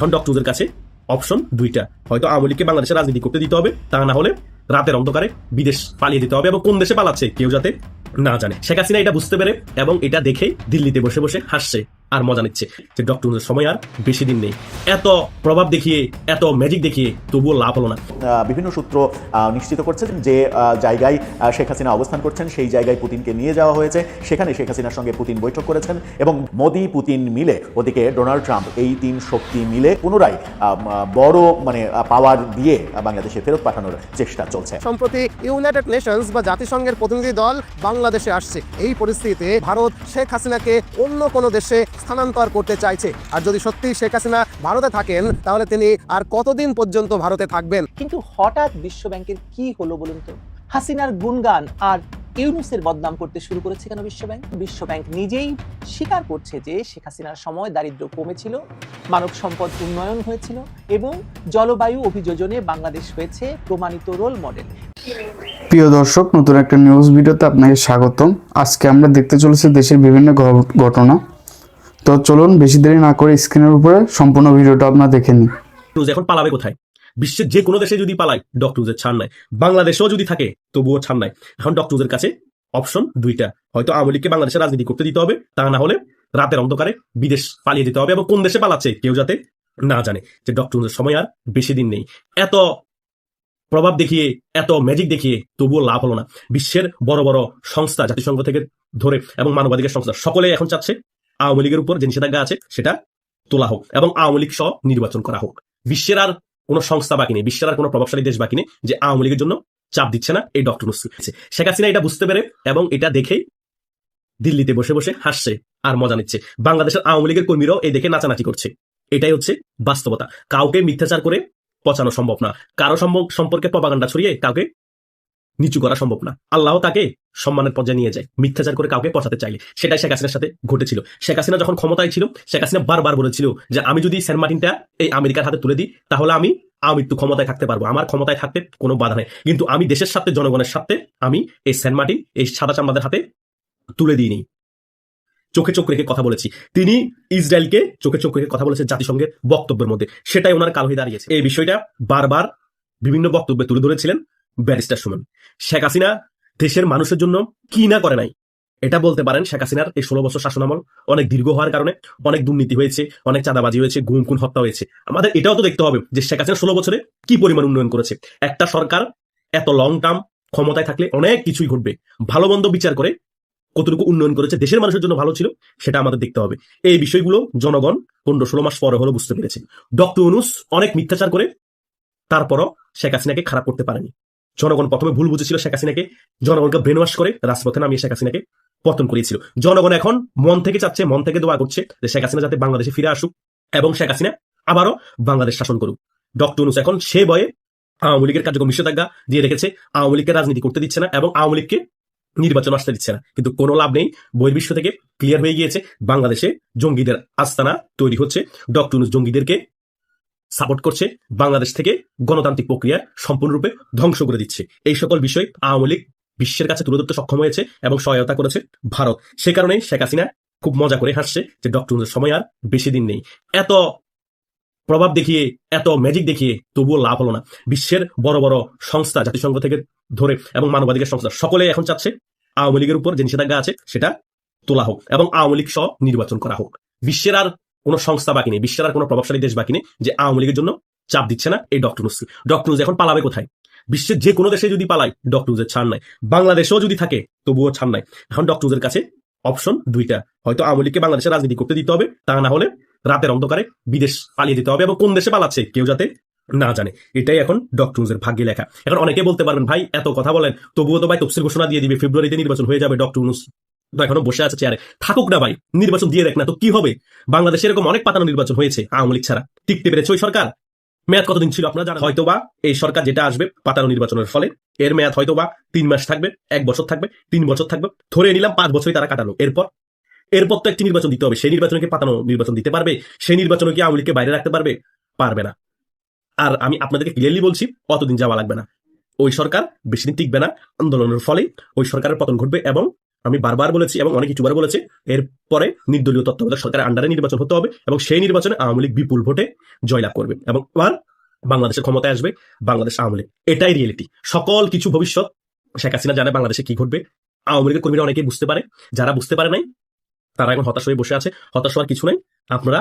এখন ডক্টরদের কাছে অপশন দুইটা। হয়তো আওয়ামী লীগকে বাংলাদেশে রাজনীতি করতে দিতে হবে, তা না হলে রাতের অন্ধকারে বিদেশ পালিয়ে দিতে হবে এবং কোন দেশে পালাচ্ছে কেউ যাতে না জানে। শেখ হাসিনা এটা বুঝতে পেরে এবং এটা দেখে দিল্লিতে বসে বসে হাসছে। আর মজা নিচ্ছে। যে ডক্টরদের সময় আর বেশি দিন নেই। এত প্রভাব দেখিয়ে এত ম্যাজিক দেখিয়ে তবুও লাভ হলো না। আহ, বিভিন্ন সূত্র আহ, নিশ্চিত করছেন যে আহ, জায়গায় শেখ হাসিনা অবস্থান করছেন সেই জায়গায় পুতিনকে নিয়ে যাওয়া হয়েছে। সেখানে শেখ হাসিনার সঙ্গে পুতিন বৈঠক করেছেন এবং মোদি পুতিন মিলে ওদিকে ডোনাল্ড ট্রাম্প এই তিন শক্তি মিলে পুনরায় বড় মানে পাওয়ার দিয়ে বাংলাদেশে ফেরত পাঠানোর চেষ্টা চলছে। সম্প্রতি ইউনাইটেড নেশনস বা জাতিসংঘের প্রতিনিধি দল বাংলাদেশে আসছে। এই পরিস্থিতিতে ভারত শেখ হাসিনাকে অন্য কোনো দেশে স্থানান্তর করতে চাইছে। আর যদি সত্যি শেখ হাসিনা ভারতে থাকেন তাহলে তিনি আর কতদিন পর্যন্ত ভারতে থাকবেন? কিন্তু হঠাৎ বিশ্বব্যাংকের কি হলো বলুন তো? হাসিনার গুণগান আর ইউনুসের বদনাম করতে শুরু করেছে কেন বিশ্বব্যাংক বিশ্বব্যাংক নিজেই স্বীকার করছে যে শেখ হাসিনার সময় দারিদ্র্য কমেছিল মানব সম্পদ উন্নয়ন হয়েছিল এবং জলবায়ু অভিযোজনে বাংলাদেশ হয়েছে প্রমাণিত রোল মডেল প্রিয় দর্শক নতুন একটা নিউজ ভিডিওতে আপনাকে স্বাগতম। আজকে আমরা দেখতে চলেছি দেশের বিভিন্ন ঘটনা। তো চলুন, বেশি দেরি না করে স্ক্রিনের উপরে সম্পূর্ণ ভিডিওটা আপনারা দেখে নিন। ডক্টরজ এখন পালাবে কোথায়? বিশ্বের যে কোনো দেশে যদি পালায় ডক্টরজের ছাড় নাই। বাংলাদেশেও যদি থাকে, তবুও ছাড় নাই। এখন ডক্টরজের কাছে অপশন দুইটা। হয়তো আওয়ামী লীগকে বাংলাদেশে রাজনীতি করতে দিতে হবে, তা না হলে রাতের অন্ধকারে বিদেশ পালিয়ে দিতে হবে, এবং কোন দেশে পালাচ্ছে, কেউ যাতে না জানে যে ডক্টরজের সময় আর বেশি দিন নেই। এত প্রভাব দেখিয়ে, এত ম্যাজিক দেখিয়ে তবুও লাভ হলো না। বিশ্বের বড় বড় সংস্থা, জাতিসংঘ থেকে ধরে, এবং মানবাধিকার সংস্থা সকলে এখন চাচ্ছে আওয়ামী লীগের উপর যে নিষেধাজ্ঞা আছে, সেটা তোলা হোক এবং আওয়ামী লীগ সহ নির্বাচন করা হোক। বিশ্বের আর কোনো সংস্থা বাকি নেই, বিশ্বের আর কোনো প্রভাবশালী দেশ বাকি নেই যে আওয়ামী লীগের জন্য চাপ দিচ্ছে না, এই ডক্টর শেখ হাসিনা এটা বুঝতে পেরে এবং এটা দেখেই দিল্লিতে বসে বসে হাসছে আর মজা নিচ্ছে। বাংলাদেশের আওয়ামী লীগের কর্মীরাও এই দেখে নাচানাচি করছে। এটাই হচ্ছে বাস্তবতা। কাউকে মিথ্যাচার করে পচানো সম্ভব না। কারও সম্পর্কে প্রবাগান্ডা ছড়িয়ে কাউকে নিচু করা সম্ভব না। আল্লাহ তাকে সম্মানের পর্যায়ে নিয়ে যায়, মিথ্যাচার করে কাউকে পচাতে চাইলে। সেটাই শেখ হাসিনার সাথে ঘটেছিল। শেখ হাসিনা যখন ক্ষমতায় ছিল, শেখ হাসিনা বারবার বলেছিল যে, আমি যদি সেন্ট মার্টিনটা এই আমেরিকার হাতে তুলে দিই, তাহলে আমি আমৃত্যু ক্ষমতায় থাকতে পারব। আমার ক্ষমতায় থাকতে কোনো বাধা নেই। কিন্তু আমি দেশের সাথে জনগণের সাথে আমি এই সেন্ট মার্টিন, এই সাদা চামড়াদের হাতে তুলে দিইনি। চোখে চোখ রেখে কথা বলেছি। তিনি ইসরায়েলকে চোখে চোখ রেখে কথা বলেছে জাতিসংঘের বক্তব্যের মধ্যে। সেটাই ওনার কাল হয়ে দাঁড়িয়েছে। এই বিষয়টা বারবার বিভিন্ন বক্তব্যে তুলে ধরেছিলেন। ব্যারিস্টার সুমন। শেখ হাসিনা দেশের মানুষের জন্য কি না করে নাই? এটা বলতে পারেন শেখ হাসিনার এই ষোলো বছর শাসনামল অনেক দীর্ঘ হওয়ার কারণে অনেক দুর্নীতি হয়েছে, অনেক চাঁদাবাজি হয়েছে গুম খুন হত্যা হয়েছে। আমাদের এটাও তো দেখতে হবে যে শেখ হাসিনা ষোলো বছরে কি পরিমাণ উন্নয়ন করেছে। একটা সরকার এত লং টার্ম ক্ষমতায় থাকলে অনেক কিছুই ঘটবে। ভালো মন্দ বিচার করে কতটুকু উন্নয়ন করেছে, দেশের মানুষের জন্য ভালো ছিল, সেটা আমাদের দেখতে হবে। এই বিষয়গুলো জনগণ পনেরো ষোলো মাস পরে হলো বুঝতে পেরেছে। ডক্টর অনুস অনেক মিথ্যাচার করে তারপরও শেখ হাসিনাকে খারাপ করতে পারেনি। জনগণ প্রথমে ভুল বুঝেছিল শেখ হাসিনাকে, জনগণকে ব্রেন ওয়াশ করে রাজপথে নামিয়ে শেখ হাসিনাকে পতন করিয়েছিল। জনগণ এখন মন থেকে চাচ্ছে, মন থেকে দোয়া করছে যে শেখ হাসিনা যাতে বাংলাদেশে ফিরে আসুক এবং শেখ হাসিনা আবারও বাংলাদেশ শাসন করুক। ডক্টর অনুস এখন সে বয়ে আওয়ামী লীগের কার্যক্রম নিষেধাজ্ঞা দিয়ে রেখেছে, আওয়ামী লীগকে রাজনীতি করতে দিচ্ছে না এবং আওয়ামী লীগকে নির্বাচন আসতে দিচ্ছে না। কিন্তু কোনো লাভ নেই, বহির্বিশ্ব থেকে ক্লিয়ার হয়ে গিয়েছে, বাংলাদেশে জঙ্গিদের আস্তানা তৈরি হচ্ছে। ডক্টর জঙ্গিদেরকে সাপোর্ট করছে বাংলাদেশ থেকে গণতান্ত্রিক প্রক্রিয়া সম্পূর্ণরূপে ধ্বংস করে দিচ্ছে। এই সকল বিষয় আওয়ামী লীগ বিশ্বের কাছে তুলে ধরতে সক্ষম হয়েছে এবং সহায়তা করেছে ভারত। সে কারণেই শেখ হাসিনা খুব মজা করে হাসছে যে ডক্টর সময় আর বেশি দিন নেই। এত প্রভাব দেখিয়ে, এত ম্যাজিক দেখিয়ে তবুও লাভ হলো না। বিশ্বের বড় বড় সংস্থা জাতিসংঘ থেকে ধরে এবং মানবাধিকার সংস্থা সকলে এখন চাচ্ছে আওয়ামী লীগের উপর যে নিষেধাজ্ঞা আছে সেটা তোলা হোক এবং আওয়ামী লীগ সহ নির্বাচন করা হোক। বিশ্বের আর কোনো সংস্থা বাকি নেই, বিশ্বের আর কোনো প্রভাবশালী দেশ বাকি নেই যে আওয়ামী লীগের জন্য চাপ দিচ্ছে না এই ডক্টর নুস ডক্টর নুস এখন পালাবে কোথায়? বিশ্বের যে কোনো দেশে যদি পালায়, ডক্টর নুসের ছাড় নাই। বাংলাদেশেও যদি থাকে, তবুও ছাড় নাই। এখন ডক্টর নুসের কাছে অপশন দুইটা। হয়তো আওয়ামী লীগকে বাংলাদেশে রাজনীতি করতে দিতে হবে, তা না হলে রাতের অন্ধকারে বিদেশ পালিয়ে দিতে হবে এবং কোন দেশে পালাচ্ছে কেউ যাতে না জানে। এটাই এখন ডক্টর নুসের ভাগ্যে লেখা। এখন অনেকে বলতে পারবেন, ভাই, এত কথা বলেন, তবুও তো ভাই তফসিল ঘোষণা দিয়ে দিবে, ফেব্রুয়ারিতে নির্বাচন হয়ে যাবে ডক্টর এখনও বসে আছে চেয়ারে থাকুক না ভাই, নির্বাচন দিয়ে দেখ না তো কি হবে? বাংলাদেশে এরকম অনেক পাতানো নির্বাচন হয়েছে, আওয়ামী লীগ ছাড়া। টিকতে পেরেছে ওই সরকার। মেয়াদ কতদিন ছিল আপনারা জানেন? হয়তোবা এই সরকার যেটা আসবে পাতানো নির্বাচনের ফলে, এর মেয়াদ হয়তোবা তিন মাস থাকবে, এক বছর থাকবে, তিন বছর থাকবে। ধরে নিলাম পাঁচ বছরই তারা কাটালো। এরপর? এরপর তো একটি নির্বাচন দিতে হবে। সেই নির্বাচনকে পাতানো নির্বাচন দিতে পারবে? সেই নির্বাচনে কি আওয়ামী লীগকে বাইরে রাখতে পারবে? পারবে না। আর আমি আপনাদেরকে ক্লিয়ারলি বলছি, অতদিন যাওয়া লাগবে না। ওই সরকার বেশি দিন টিকবে না। আন্দোলনের ফলে ওই সরকারের পতন ঘটবে এবং আমি বারবার বলেছি এবং অনেক ইউটিউবার বলেছে, এরপরে নির্দলীয় তত্ত্বাবধায়ক সরকারের আন্ডারে নির্বাচন হতে হবে এবং সেই নির্বাচনে আওয়ামী লীগ বিপুল ভোটে জয়লাভ করবে। এবং এবার বাংলাদেশের ক্ষমতায় আসবে বাংলাদেশ আওয়ামী লীগ। এটাই রিয়েলিটি সকল কিছু ভবিষ্যৎ, শেখ হাসিনা জানে বাংলাদেশে কি ঘটবে। আওয়ামী লীগের কর্মীরা অনেকেই বুঝতে পারে। যারা বুঝতে পারে নাই, তারা এখন হতাশ হয়ে বসে আছে। হতাশ হওয়ার কিছু নাই। আপনারা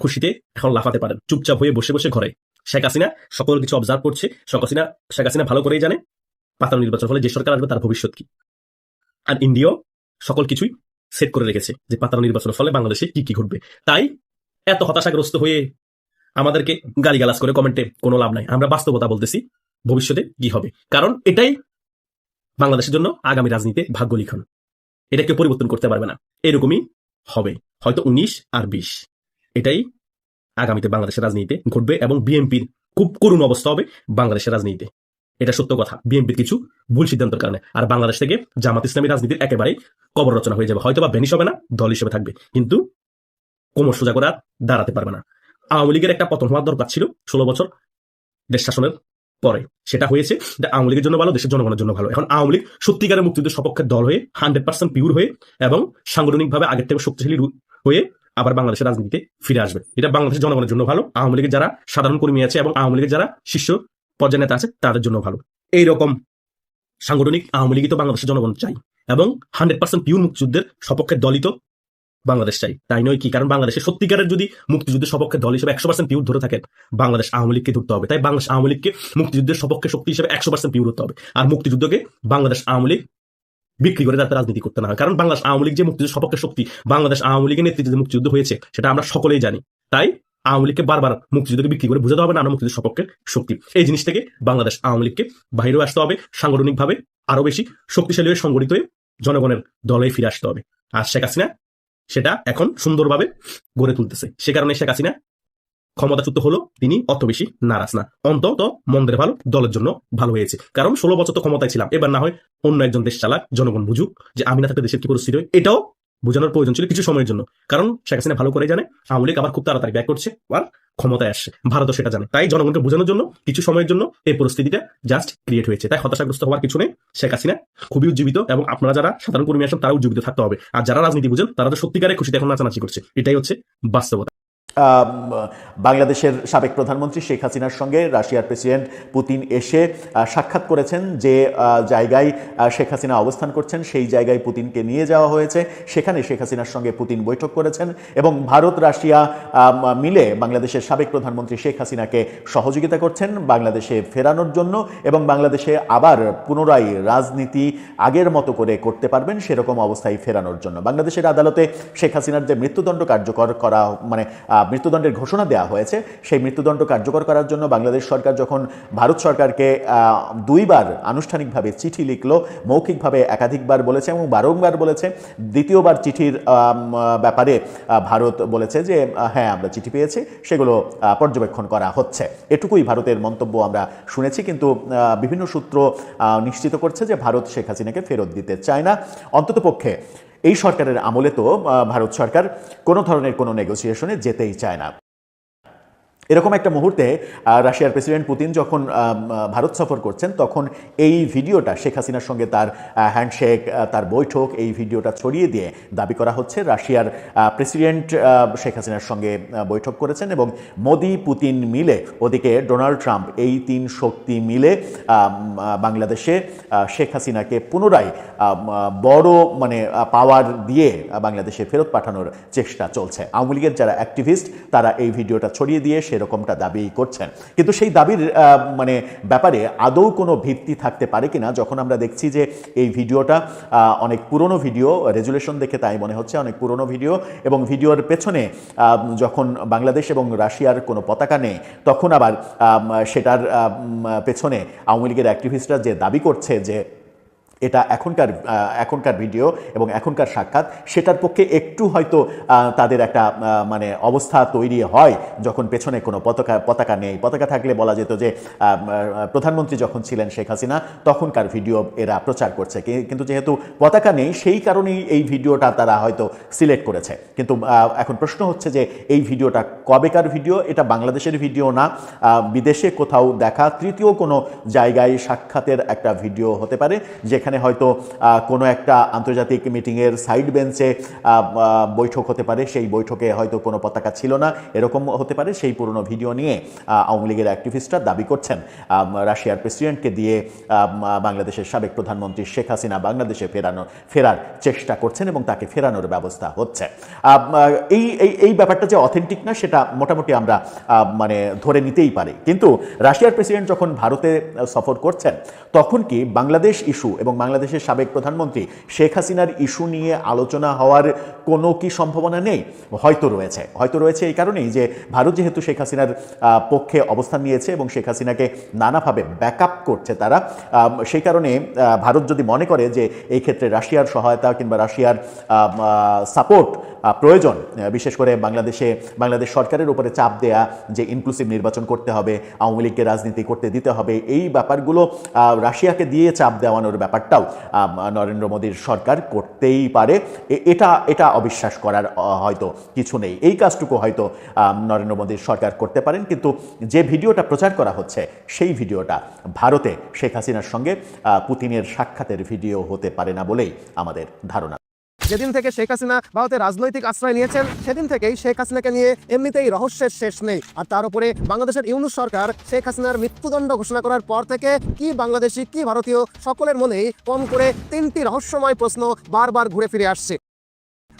খুশিতে এখন লাফাতে পারেন। চুপচাপ হয়ে বসে বসে ঘরে। শেখ হাসিনা সকল কিছু অবজার্ভ করছে। শেখ হাসিনা শেখ হাসিনা ভালো করেই জানে। পাতানো নির্বাচন ফলে যে সরকার আসবে, তার ভবিষ্যৎ কি? আর ইন্ডিয়াও সকল কিছুই সেট করে রেখেছে যে পাতানো নির্বাচনের ফলে বাংলাদেশে কি কি ঘটবে। তাই এত হতাশাগ্রস্ত হয়ে আমাদেরকে গালিগালাজ করে কমেন্টে কোনো লাভ নাই। আমরা বাস্তবতা বলতেছি, ভবিষ্যতে কি হবে। কারণ এটাই বাংলাদেশের জন্য আগামী রাজনীতিতে ভাগ্য লিখন। এটা কেউ পরিবর্তন করতে পারবে না। এরকমই হবে। হয়তো উনিশ আর বিশ। এটাই আগামীতে বাংলাদেশের রাজনীতিতে ঘটবে এবং বিএনপির খুব করুণ অবস্থা হবে বাংলাদেশের রাজনীতিতে। এটা সত্য কথা। বিএনপির কিছু ভুল সিদ্ধান্তের কারণে। আর বাংলাদেশ থেকে জামাত ইসলামী রাজনীতির একেবারেই কবর রচনা হয়ে যাবে। হয়তো বা বেনিশ হবে না, দল হিসেবে থাকবে। কিন্তু কোমর সোজা করে দাঁড়াতে পারবে না। আওয়ামী লীগের একটা পতন হওয়ার দরকার ছিল ষোলো বছর দেশ শাসনের পরে। সেটা হয়েছে এটা আওয়ামী লীগের জন্য ভালো, দেশের জনগণের জন্য ভালো। এখন আওয়ামী লীগ সত্যিকারের মুক্তিযুদ্ধের সপক্ষের দল হয়ে, হান্ড্রেড পার্সেন্ট পিওর হয়ে এবং সাংগঠনিকভাবে আগের থেকে শক্তিশালী হয়ে আবার বাংলাদেশের রাজনীতিতে ফিরে আসবে। এটা বাংলাদেশের জনগণের জন্য ভালো। আওয়ামী লীগের যারা সাধারণ কর্মী আছে এবং আওয়ামী লীগের যারা শীর্ষ পর্যায়ে নেতা আছে, তাদের জন্য ভালো। এইরকম সাংগঠনিক আওয়ামী লীগই তো বাংলাদেশের জনগণ চাই এবং হান্ড্রেড পার্সেন্ট পিওর মুক্তিযুদ্ধের সপক্ষে দলই তো বাংলাদেশ চাই তাই নয় কি? কারণ বাংলাদেশের সত্যিকারের যদি মুক্তিযুদ্ধের সপক্ষে দল হিসেবে একশো পার্সেন্ট পিউর ধরে থাকে, বাংলাদেশ আওয়ামী লীগকে ধরতে হবে। তাই বাংলাদেশ আওয়ামী লীগকে মুক্তিযুদ্ধের সপক্ষে শক্তি হিসেবে একশো পার্সেন্ট পিউর হতে হবে। আর মুক্তিযুদ্ধকে বাংলাদেশ আওয়ামী লীগ বিক্রি করে যাতে রাজনীতি করতে না হয়। কারণ বাংলাদেশ আওয়ামী লীগ যে মুক্তিযুদ্ধের সপক্ষে শক্তি, বাংলাদেশ আওয়ামী লীগের নেতৃত্বে মুক্তিযুদ্ধ হয়েছে, সেটা আমরা সকলেই জানি। তাই আওয়ামী লীগকে বারবার মুক্তিযুদ্ধকে বিক্রি করে বোঝাতে হবে না মুক্তিযুদ্ধ সপক্ষের শক্তি। এই জিনিস থেকে বাংলাদেশ আওয়ামী লীগকে বাইরেও আসতে হবে, সাংগঠনিকভাবে আরও বেশি শক্তিশালী হয়ে সংগঠিত হয়ে জনগণের দলে ফিরে আসতে হবে। আর শেখ হাসিনা সেটা এখন সুন্দরভাবে গড়ে তুলতেছে। সে কারণে শেখ হাসিনা ক্ষমতাচ্যুত হলো, তিনি অত বেশি নারাজ না। অন্তত মন্দের ভালো, দলের জন্য ভালো হয়েছে। কারণ ষোলো বছর তো ক্ষমতায় ছিলাম, এবার না হয় অন্য একজন দেশ চালাক জনগণ বুঝুক যে আমি না থাকলে দেশের কি পরিস্থিতি এটাও বোঝানোর প্রয়োজন ছিল কিছু সময়ের জন্য। কারণ শেখ হাসিনা ভালো করে জানে, আওয়ামী লীগ আবার খুব তাড়াতাড়ি ব্যাক করছে আর ক্ষমতায় আসছে। ভারতও সেটা জানে। তাই জনগণকে বোঝানোর জন্য, কিছু সময়ের জন্য এই পরিস্থিতিটা জাস্ট ক্রিয়েট হয়েছে। তাই হতাশাগ্রস্ত হওয়ার কিছু নেই। শেখ হাসিনা খুবই উজ্জীবিত এবং আপনারা যারা সাধারণ কর্মী আসেন তারা উজ্জীবিত থাকতে হবে। আর যারা রাজনীতি বুঝেন, তারা তো সত্যিকারে খুশিতে এখন নাচানাচি করছে। এটাই হচ্ছে বাস্তবতা। বাংলাদেশের সাবেক প্রধানমন্ত্রী শেখ হাসিনার সঙ্গে রাশিয়ার প্রেসিডেন্ট পুতিন এসে সাক্ষাৎ করেছেন যে জায়গায় শেখ হাসিনা অবস্থান করছেন, সেই জায়গায় পুতিনকে নিয়ে যাওয়া হয়েছে। সেখানে শেখ হাসিনার সঙ্গে পুতিন বৈঠক করেছেন এবং ভারত, রাশিয়া মিলে বাংলাদেশের সাবেক প্রধানমন্ত্রী শেখ হাসিনাকে সহযোগিতা করছেন বাংলাদেশে ফেরানোর জন্য এবং বাংলাদেশে আবার পুনরায় রাজনীতি আগের মতো করে করতে পারবেন সেরকম অবস্থায় ফেরানোর জন্য। বাংলাদেশের আদালতে শেখ হাসিনার যে মৃত্যুদণ্ড কার্যকর করা মানে মৃত্যুদণ্ডের ঘোষণা দেওয়া হয়েছে। সেই মৃত্যুদণ্ড কার্যকর করার জন্য বাংলাদেশ সরকার যখন ভারত সরকারকে দুইবার আনুষ্ঠানিকভাবে চিঠি লিখলো, মৌখিকভাবে একাধিকবার বলেছে এবং বারংবার বলেছে, দ্বিতীয়বার চিঠির ব্যাপারে ভারত বলেছে যে হ্যাঁ আমরা চিঠি পেয়েছি, সেগুলো পর্যবেক্ষণ করা হচ্ছে। এটুকুই ভারতের মন্তব্য আমরা শুনেছি, কিন্তু বিভিন্ন সূত্র নিশ্চিত করছে যে ভারত শেখ হাসিনাকে ফেরত দিতে চায় না। অন্ততপক্ষে এই সরকারের আমলে তো ভারত সরকার কোনো ধরনের কোনো নেগোসিয়েশনে যেতেই চায় না। এরকম একটা মুহূর্তে রাশিয়ার প্রেসিডেন্ট পুতিন যখন ভারত সফর করছেন, তখন এই ভিডিওটা শেখ হাসিনার সঙ্গে তার হ্যান্ডশেক তার বৈঠক, এই ভিডিওটা ছড়িয়ে দিয়ে দাবি করা হচ্ছে। রাশিয়ার প্রেসিডেন্ট শেখ হাসিনার সঙ্গে বৈঠক করেছেন এবং মোদি, পুতিন মিলে, ওদিকে ডোনাল্ড ট্রাম্প, এই তিন শক্তি মিলে বাংলাদেশে শেখ হাসিনাকে পুনরায় বড় মানে পাওয়ার দিয়ে বাংলাদেশে ফেরত পাঠানোর চেষ্টা চলছে। আওয়ামী লীগের যারা অ্যাক্টিভিস্ট তারা এই ভিডিওটা ছড়িয়ে দিয়ে সেরকমটা দাবি করছেন। কিন্তু সেই দাবির মানে ব্যাপারে আদৌ কোনো ভিত্তি থাকতে পারে কিনা, যখন আমরা দেখছি যে এই ভিডিওটা অনেক পুরনো ভিডিও, রেজুলেশন দেখে তাই মনে হচ্ছে অনেক পুরনো ভিডিও, এবং ভিডিওর পেছনে যখন বাংলাদেশ এবং রাশিয়ার কোনো পতাকা নেই, তখন আবার সেটার পেছনে আওয়ামী লীগের অ্যাক্টিভিস্টরা যে দাবি করছে যে এটা এখনকার এখনকার ভিডিও এবং এখনকার সাক্ষাৎ, সেটার পক্ষে একটু হয়তো তাদের একটা মানে অবস্থা তৈরি হয় যখন পেছনে কোনো পতাকা পতাকা নেই। পতাকা থাকলে বলা যেত যে প্রধানমন্ত্রী যখন ছিলেন শেখ হাসিনা, তখনকার ভিডিও এরা প্রচার করছে। কিন্তু যেহেতু পতাকা নেই, সেই কারণেই এই ভিডিওটা তারা হয়তো সিলেক্ট করেছে। কিন্তু এখন প্রশ্ন হচ্ছে যে, এই ভিডিওটা কবেকার ভিডিও? এটা বাংলাদেশের ভিডিও না বিদেশে কোথাও দেখা তৃতীয় কোনো জায়গায় সাক্ষাতের একটা ভিডিও হতে পারে, যেখানে সেখানে হয়তো কোনো একটা আন্তর্জাতিক মিটিংয়ের সাইড বেঞ্চে বৈঠক হতে পারে। সেই বৈঠকে হয়তো কোনো পতাকা ছিল না। এরকম হতে পারে। সেই পুরনো ভিডিও নিয়ে আওয়ামী লীগের অ্যাক্টিভিস্টরা দাবি করছেন। রাশিয়ার প্রেসিডেন্টকে দিয়ে বাংলাদেশের সাবেক প্রধানমন্ত্রী শেখ হাসিনা বাংলাদেশে ফেরানো, ফেরার চেষ্টা করছেন এবং তাকে ফেরানোর ব্যবস্থা হচ্ছে। এই এই ব্যাপারটা যে অথেন্টিক না, সেটা মোটামুটি আমরা মানে ধরে নিতেই পারি। কিন্তু রাশিয়ার প্রেসিডেন্ট যখন ভারতে সফর করছেন, তখন কি বাংলাদেশ ইস্যু এবং বাংলাদেশের সাবেক প্রধানমন্ত্রী শেখ হাসিনার ইস্যু নিয়ে আলোচনা হওয়ার কোনো কি সম্ভাবনা নেই? হয়তো রয়েছে। হয়তো রয়েছে এই কারণেই যে ভারত যেহেতু শেখ হাসিনার পক্ষে অবস্থান নিয়েছে এবং শেখ হাসিনাকে নানাভাবে ব্যাক করছে তারা সেই কারণে ভারত যদি মনে করে যে এই ক্ষেত্রে রাশিয়ার সহায়তা কিংবা রাশিয়ার সাপোর্ট প্রয়োজন। বিশেষ করে বাংলাদেশে, বাংলাদেশ সরকারের উপরে চাপ দেয়া, যে ইনক্লুসিভ নির্বাচন করতে হবে, আওয়ামী লীগকে রাজনীতি করতে দিতে হবে, এই ব্যাপারগুলো রাশিয়াকে দিয়ে চাপ দেওয়ানোর ব্যাপারটাও নরেন্দ্র মোদীর সরকার করতেই পারে। এটা এটা অবিশ্বাস করার হয়তো কিছু নেই। এই কাজটুকু হয়তো নরেন্দ্র মোদীর সরকার করতে পারেন, কিন্তু যে ভিডিওটা প্রচার করা হচ্ছে, সেই ভিডিওটা ভারতে শেখ হাসিনার সঙ্গে পুতিনের সাক্ষাতের ভিডিও হতে পারে না বলেই আমাদের ধারণা যেদিন থেকে শেখ হাসিনা ভারতে রাজনৈতিক আশ্রয় নিয়েছেন, সেদিন থেকেই শেখ হাসিনাকে নিয়ে এমনিতেই রহস্যের শেষ নেই। আর তার উপরে বাংলাদেশের ইউনুস সরকার শেখ হাসিনার মৃত্যুদণ্ড ঘোষণা করার পর থেকে কি বাংলাদেশি, কি ভারতীয়, সকলের মনেই কম করে তিনটি রহস্যময় প্রশ্ন বারবার ঘুরে ফিরে আসছে।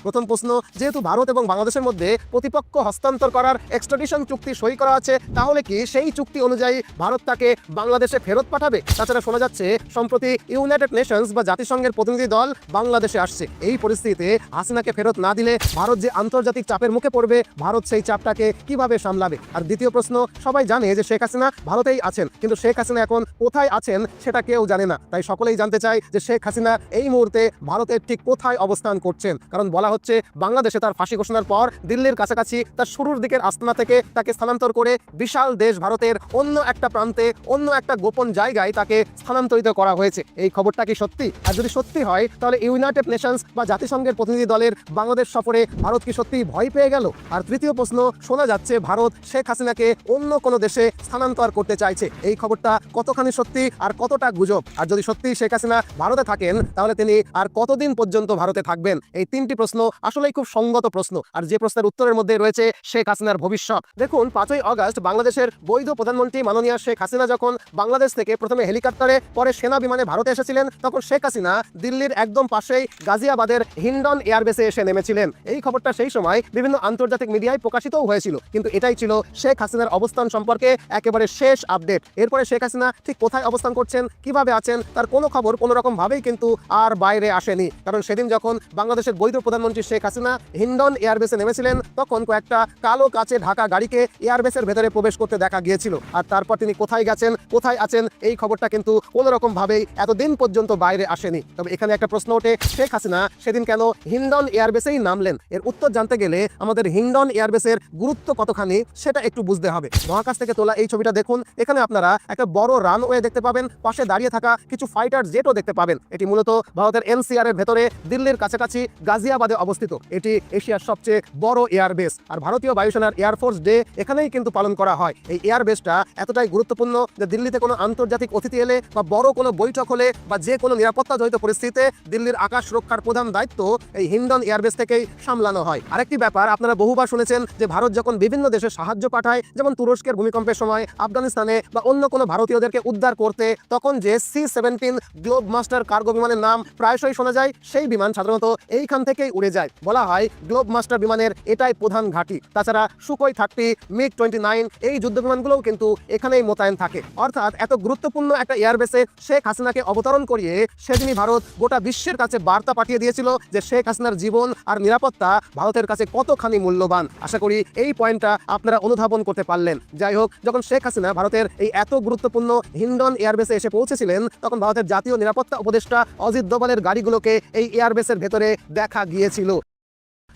প্রথম প্রশ্ন, যেহেতু ভারত এবং বাংলাদেশের মধ্যে প্রতিপক্ষ হস্তান্তর করার এক্সট্রাডিশন চুক্তি সই করা আছে, তাহলে কি সেই চুক্তি অনুযায়ী ভারত তাকে বাংলাদেশে ফেরত পাঠাবে? তাছাড়া শোনা যাচ্ছে, সম্প্রতি ইউনাইটেড নেশনস বা জাতিসংঘের প্রতিনিধি দল বাংলাদেশে আসছে। এই পরিস্থিতিতে হাসিনাকে ফেরত না দিলে ভারত যে আন্তর্জাতিক চাপের মুখে পড়বে, ভারত সেই চাপটাকে কীভাবে সামলাবে? আর দ্বিতীয় প্রশ্ন, সবাই জানে যে শেখ হাসিনা ভারতেই আছেন, কিন্তু শেখ হাসিনা এখন কোথায় আছেন সেটা কেউ জানে না। তাই সকলেই জানতে চায় যে শেখ হাসিনা এই মুহূর্তে ভারতের ঠিক কোথায় অবস্থান করছেন। কারণ বলা হচ্ছে। বাংলাদেশে তার ফাঁসি ঘোষণার পর দিল্লির কাছাকাছি তার শুরুর দিকের আস্তানা থেকে তাকে স্থানান্তর করে বিশাল দেশ ভারতের অন্য একটা প্রান্তে, অন্য একটা গোপন জায়গায় তাকে স্থানান্তরিত করা হয়েছে। এই খবরটা কি সত্যি? আর যদি সত্যি হয়, তাহলে ইউনাইটেড নেশনস বা জাতিসংঘের প্রতিনিধি দলের বাংলাদেশ সফরে ভারত কি সত্যি ভয় পেয়ে গেল? আর তৃতীয় প্রশ্ন, শোনা যাচ্ছে ভারত শেখ হাসিনাকে অন্য কোনো দেশে স্থানান্তর করতে চাইছে। এই খবরটা কতখানি সত্যি আর কতটা গুজব? আর যদি সত্যি শেখ হাসিনা ভারতে থাকেন, তাহলে তিনি আর কতদিন পর্যন্ত ভারতে থাকবেন? এই তিনটি প্রশ্ন আসলেই খুব সঙ্গত প্রশ্ন। আর যে প্রশ্নের উত্তরের মধ্যে রয়েছে শেখ হাসিনার ভবিষ্যৎ। দেখুন, পাঁচই আগস্ট বাংলাদেশের বৈধ প্রধানমন্ত্রী মাননীয় শেখ হাসিনা যখন বাংলাদেশ থেকে প্রথমে হেলিকপ্টারে পরে সেনা বিমানে ভারতে এসেছিলেন, তখন শেখ হাসিনা দিল্লির একদম পাশেই গাজিয়াবাদের হিন্ডন এয়ারবেসে এসে নেমেছিলেন। এই খবরটা সেই সময় বিভিন্ন আন্তর্জাতিক মিডিয়ায় প্রকাশিতও হয়েছিল। কিন্তু এটাই ছিল শেখ হাসিনার অবস্থান সম্পর্কে একেবারে শেষ আপডেট। এরপরে শেখ হাসিনা ঠিক কোথায় অবস্থান করছেন, কীভাবে আছেন, তার কোনো খবর কোনো রকম ভাবেই কিন্তু আর বাইরে আসেনি। কারণ সেদিন যখন বাংলাদেশের বৈধ প্রধানমন্ত্রী শেখ হাসিনা হিন্ডন এয়ারবেসে নেমেছিলেন। তখন কয়েকটা কালো কাচে ঢাকা গাড়িকে এয়ারবেসের ভেতরে প্রবেশ করতে দেখা গিয়েছিল। আর তারপর তিনি কোথায় গেছেন, কোথায় আছেন, এই খবরটা কিন্তু কোনো রকম ভাবেই এতদিন পর্যন্ত বাইরে আসেনি। তবে এখানে একটা প্রশ্ন ওঠে, শেখ হাসিনা সেদিন কেন হিন্ডন এয়ারবেসেই নামলেন? এর উত্তর জানতে গেলে আমাদের হিন্ডন এয়ারবেসের গুরুত্ব কতখানি সেটা একটু বুঝতে হবে। মহাকাশ থেকে তোলা এই ছবিটা দেখুন, এখানে আপনারা একটা বড় রানওয়ে দেখতে পাবেন, পাশে দাঁড়িয়ে থাকা কিছু ফাইটার জেটও দেখতে পাবেন। এটি মূলত ভারতের এনসিআর এর ভেতরে, দিল্লির কাছাকাছি, গাজিয়াবাদে অবস্থিত। এটি এশিয়ার সবচেয়ে বড় এয়ারবেস আর ভারতীয় বায়ুসেনার এয়ারফোর্স ডে এখানেই কিন্তু পালন করা হয়। এই এয়ারবেসটা এতটাই গুরুত্বপূর্ণ যে দিল্লিতে কোনো আন্তর্জাতিক অতিথি এলে বা বড় কোনো বৈঠক হলে বা যে কোনো নিরাপত্তা জড়িত পরিস্থিতিতে দিল্লির আকাশ সুরক্ষার প্রধান দায়িত্ব এই হিন্ডন এয়ারবেস থেকেই সামলানো হয়। আরেকটি ব্যাপার আপনারা বহুবার শুনেছেন যে ভারত যখন বিভিন্ন দেশে সাহায্য পাঠায়, যেমন তুরস্কের ভূমিকম্পের সময়, আফগানিস্তানে বা অন্য কোনো ভারতীয়দেরকে উদ্ধার করতে, তখন যে C seventeen globe master cargo বিমানের নাম প্রায়শই শোনা যায়, সেই বিমান সাধারণত এইখান থেকেই উড়ে যায়। বলা হয়, গ্লোব মাস্টার বিমানের এটাই প্রধান ঘাঁটি। তাছাড়া Sukhoi thirty, MiG twenty nine এই যুদ্ধ বিমানগুলোও কিন্তু এখানেই মোতায়েন থাকে। অর্থাৎ এত গুরুত্বপূর্ণ একটা এয়ারবেসে শেখ হাসিনাকে অবতরণ করিয়ে সেদিনই ভারত গোটা বিশ্বের কাছে বার্তা পাঠিয়ে দিয়েছিল যে শেখ হাসিনার জীবন আর নিরাপত্তা ভারতের কাছে কতখানি মূল্যবান। আশা করি এই পয়েন্টটা আপনারা অনুধাবন করতে পারলেন। যাই হোক, যখন শেখ হাসিনা ভারতের এই এত গুরুত্বপূর্ণ হিন্ডন এয়ারবেসে এসে পৌঁছেছিলেন, তখন ভারতের জাতীয় নিরাপত্তা উপদেষ্টা অজিত দোভালের গাড়িগুলোকে এই এয়ারবেসের ভেতরে দেখা গিয়েছিল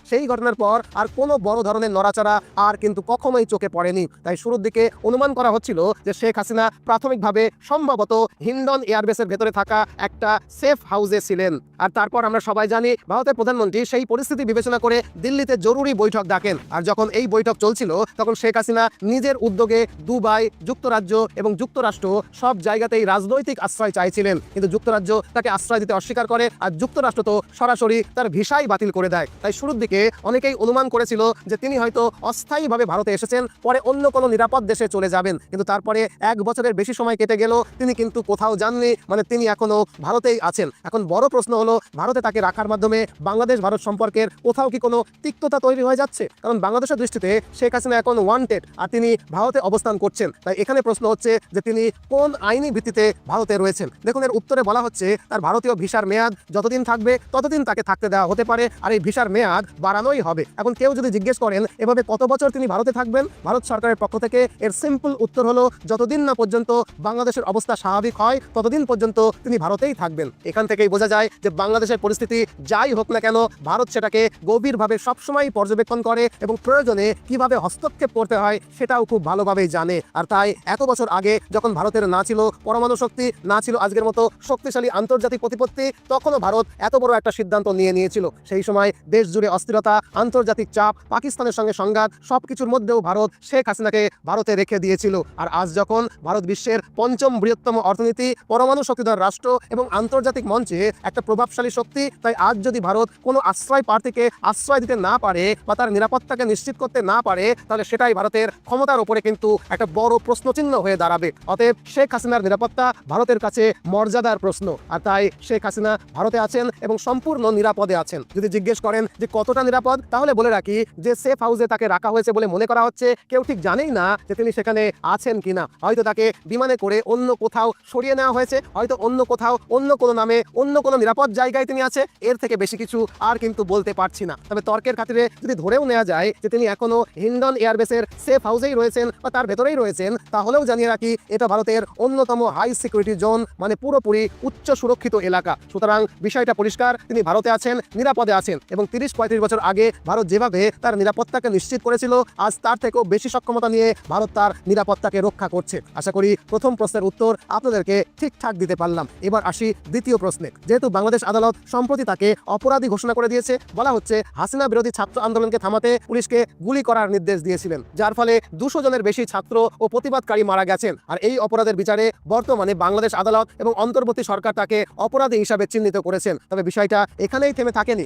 সেই ঘটনার পর আর কোনো বড় ধরনের নড়াচড়া আর কিন্তু কখনোই চোখে পড়েনি। তাই শুরুর দিকে অনুমান করা হচ্ছিল যে শেখ হাসিনা প্রাথমিকভাবে সম্ভবত হিন্ডন এয়ারবেসের ভেতরে থাকা একটা সেফ হাউসে ছিলেন। আর তারপর আমরা সবাই জানি ভারতের প্রধানমন্ত্রী সেই পরিস্থিতি বিবেচনা করে দিল্লিতে জরুরি বৈঠক ডাকেন। আর যখন এই বৈঠক চলছিল, তখন শেখ হাসিনা নিজের উদ্যোগে দুবাই, যুক্তরাজ্য এবং যুক্তরাষ্ট্র সব জায়গাতেই রাজনৈতিক আশ্রয় চাইছিলেন। কিন্তু যুক্তরাজ্য তাকে আশ্রয় দিতে অস্বীকার করে আর যুক্তরাষ্ট্র তো সরাসরি তার ভিসাই বাতিল করে দেয়। তাই শুরুর দিকে অনেকেই অনুমান করেছিল যে তিনি হয়তো অস্থায়ীভাবে ভারতে এসেছেন, পরে অন্য কোনো নিরাপদ দেশে চলে যাবেন। কিন্তু তারপরে এক বছরের বেশি সময় কেটে গেল, তিনি কিন্তু কোথাও যাননি মানে তিনি এখনও ভারতেই আছেন। এখন বড় প্রশ্ন হলো, ভারতে তাকে রাখার মাধ্যমে বাংলাদেশ ভারত সম্পর্কের কোথাও কি কোনো তিক্ততা তৈরি হয়ে যাচ্ছে? কারণ বাংলাদেশের দৃষ্টিতে শেখ হাসিনা এখন ওয়ান্টেড আর তিনি ভারতে অবস্থান করছেন। তাই এখানে প্রশ্ন হচ্ছে যে তিনি কোন আইনি ভিত্তিতে ভারতে রয়েছেন? দেখুন, এর উত্তরে বলা হচ্ছে, তার ভারতীয় ভিসার মেয়াদ যতদিন থাকবে, ততদিন তাকে থাকতে দেওয়া হতে পারে। আর এই ভিসার মেয়াদ বাড়ানোই হবে। এখন কেউ যদি জিজ্ঞেস করেন, এভাবে কত বছর তিনি ভারতে থাকবেন? ভারত সরকারের পক্ষ থেকে এর সিম্পল উত্তর হলো, যতদিন না পর্যন্ত বাংলাদেশের অবস্থা স্বাভাবিক হয়, ততদিন পর্যন্ত তিনি ভারতেই থাকবেন। এখান থেকেই বোঝা যায় যে বাংলাদেশের পরিস্থিতি যাই হোক না কেন, ভারত সেটাকে গভীরভাবে সবসময় পর্যবেক্ষণ করে এবং প্রয়োজনে কীভাবে হস্তক্ষেপ করতে হয় সেটাও খুব ভালোভাবেই জানে। আর তাই এত বছর আগে যখন ভারতের না ছিল পরমাণু শক্তি, না ছিল আজকের মতো শক্তিশালী আন্তর্জাতিক প্রতিপত্তি, তখনও ভারত এত বড় একটা সিদ্ধান্ত নিয়ে নিয়েছিল। সেই সময় দেশ জুড়ে অস্থিরতা, আন্তর্জাতিক চাপ, পাকিস্তানের সঙ্গে সংঘাত, সবকিছুর মধ্যেও ভারত শেখ হাসিনাকে ভারতে রেখে দিয়েছিল। আর আজ যখন ভারত বিশ্বের পঞ্চম বৃহত্তম অর্থনীতি, পরমাণু শক্তিধর রাষ্ট্র এবং আন্তর্জাতিক মঞ্চে একটা প্রভাবশালী শক্তি, তাই আজ যদি ভারত কোনো আশ্রয় প্রার্থীকে আশ্রয় দিতে না পারে বা তার নিরাপত্তাকে নিশ্চিত করতে না পারে, তাহলে সেটাই ভারতের ক্ষমতার উপরে কিন্তু একটা বড় প্রশ্নচিহ্ন হয়ে দাঁড়াবে। অতএব শেখ হাসিনার নিরাপত্তা ভারতের কাছে মর্যাদার প্রশ্ন। আর তাই শেখ হাসিনা ভারতে আছেন এবং সম্পূর্ণ নিরাপদে আছেন। যদি জিজ্ঞেস করেন যে কতটা নিরাপদ। তাহলে বলে রাখি যে সেফ হাউসে তাকে রাখা হয়েছে বলে মনে করা হচ্ছে। কেউ ঠিক জানেই না যে তিনি সেখানে আছেন কিনা। হয়তো তাকে বিমানে করে অন্য কোথাও সরিয়ে নেওয়া হয়েছে। হয়তো অন্য কোথাও, অন্য কোনো নামে, অন্য কোনো নিরাপদ জায়গায় তিনি আছে। এর থেকে বেশি কিছু আর কিন্তু বলতে পারছি না। তবে তর্কের খাতিরে যদি ধরেও নেওয়া যায় যে তিনি এখনও হিন্ডন এয়ারবেসের সেফ হাউসেই রয়েছেন বা তার ভেতরেই রয়েছেন, তাহলেও জানিয়ে রাখি এটা ভারতের অন্যতম হাই সিকিউরিটি জোন মানে পুরোপুরি উচ্চ সুরক্ষিত এলাকা। সুতরাং বিষয়টা পরিষ্কার। তিনি ভারতে আছেন, নিরাপদে আছেন এবং তিরিশ পঁয়ত্রিশ বছর আগে ভারত যেভাবে তার নিরাপত্তাকে নিশ্চিত করেছিল, আজ তার থেকেও বেশি সক্ষমতা নিয়ে ভারত তার নিরাপত্তাকে রক্ষা করছে। আশা করি প্রথম প্রশ্নের উত্তর আপনাদেরকে ঠিকঠাক দিতে পারলাম। এবার আসি দ্বিতীয় প্রশ্নে। যেহেতু বাংলাদেশ আদালত সম্প্রতি তাকে অপরাধী ঘোষণা করে দিয়েছে, বলা হচ্ছে হাসিনা বিরোধী ছাত্র আন্দোলনকে থামাতে পুলিশকে গুলি করার নির্দেশ দিয়েছিলেন, যার ফলে দুশো জনের বেশি ছাত্র ও প্রতিবাদকারী মারা গেছেন। আর এই অপরাধের বিচারে বর্তমানে বাংলাদেশ আদালত এবং অন্তর্বর্তী সরকার তাকে অপরাধী হিসাবে চিহ্নিত করেছেন। তবে বিষয়টা এখানেই থেমে থাকেনি।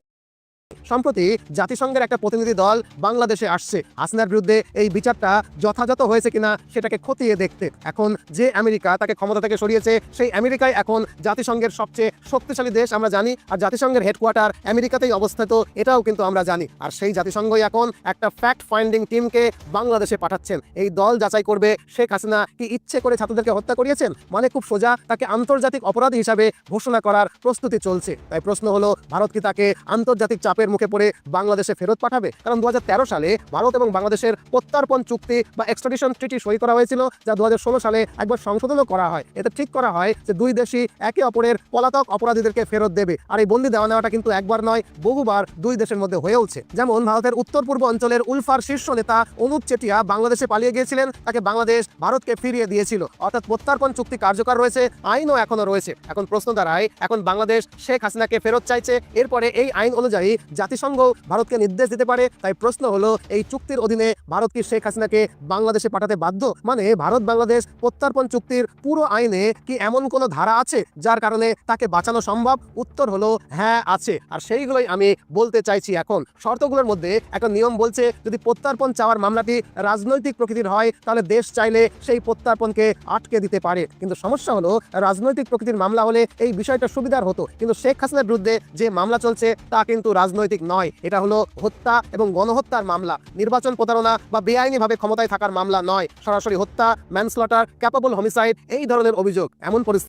সম্প্রতি জাতিসংঘের একটা প্রতিনিধি দল বাংলাদেশে আসছে। হাসিনার বিরুদ্ধে এই বিচারটা যথাযথ হয়েছে কিনা সেটাকে খতিয়ে দেখতে। এখন যে আমেরিকা তাকে ক্ষমতা থেকে সরিয়েছে, সেই আমেরিকায় এখন জাতিসংঘের সবচেয়ে শক্তিশালী দেশ আমরা জানি। আর জাতিসংঘের হেডকোয়ার্টার আমেরিকাতেই অবস্থিত, এটাও কিন্তু আমরা জানি। আর সেই জাতিসংঘই এখন একটা ফ্যাক্ট ফাইন্ডিং টিমকে বাংলাদেশে পাঠাচ্ছেন। এই দল যাচাই করবে শেখ হাসিনা কি ইচ্ছে করে ছাত্রদেরকে হত্যা করিয়েছেন? মানে খুব সোজা, তাকে আন্তর্জাতিক অপরাধী হিসাবে ঘোষণা করার প্রস্তুতি চলছে। তাই প্রশ্ন হলো, ভারত কি তাকে আন্তর্জাতিক চাপের মুখে পড়ে বাংলাদেশে ফেরত পাঠাবে? কারণ দু হাজার তেরো সালে ভারত এবং বাংলাদেশের প্রত্যর্পণ চুক্তি বা এক্সট্রাডিশন ট্রিটি সই করা হয়েছিল, যা দু সালে একবার সংশোধনও করা হয়। এতে ঠিক করা হয় যে দুই দেশই একে অপরের পলাতক অপরাধীদেরকে ফেরত দেবে। আর এই বন্দি দেওয়া নেওয়াটা কিন্তু একবার নয়, বহুবার দুই দেশের মধ্যে হয়েওছে। যেমন ভারতের উত্তর পূর্ব অঞ্চলের উলফার শীর্ষ নেতা অনুপ চেটিয়া বাংলাদেশে পালিয়ে গিয়েছিলেন, তাকে বাংলাদেশ ভারতকে ফিরিয়ে দিয়েছিল। অর্থাৎ প্রত্যর্পণ চুক্তি কার্যকর রয়েছে, আইনও এখনও রয়েছে। এখন প্রশ্ন দাঁড়ায়, এখন বাংলাদেশ শেখ হাসিনাকে ফেরত চাইছে, এরপরে এই আইন অনুযায়ী জাতিসংঘ ভারতকে নির্দেশ দিতে পারে। তাই প্রশ্ন হলো, এই চুক্তির অধীনে ভারত কি শেখ হাসিনাকে বাংলাদেশে পাঠাতে বাধ্য? মানে ভারত বাংলাদেশ প্রত্যর্পণ চুক্তির পুরো আইনে কি এমন কোনো ধারা আছে যার কারণে তাকে বাঁচানো সম্ভব? উত্তর হলো হ্যাঁ আছে। আর সেইগুলোই আমি বলতে চাইছি এখন। শর্তগুলোর মধ্যে একটা নিয়ম বলছে, যদি প্রত্যর্পণ চাওয়ার মামলাটি রাজনৈতিক প্রকৃতির হয়, তাহলে দেশ চাইলে সেই প্রত্যর্পণকে আটকে দিতে পারে। কিন্তু সমস্যা হলো, রাজনৈতিক প্রকৃতির মামলা হলে এই বিষয়টা সুবিধার হতো। কিন্তু শেখ হাসিনার বিরুদ্ধে যে মামলা চলছে, তা কিন্তু রাজনৈতিক নয়। এটা হলো হত্যা এবং গণহত্যার মামলা। নির্বাচন প্রতারণা বা বেআইনিভাবে ক্ষমতায় থাকার মামলা নয়। সরাসরি হত্যা ম্যানস্লটার ক্যাপাবল হোমিসাইড এই ধরনের অভিযোগ। এমন পরিস্থিতি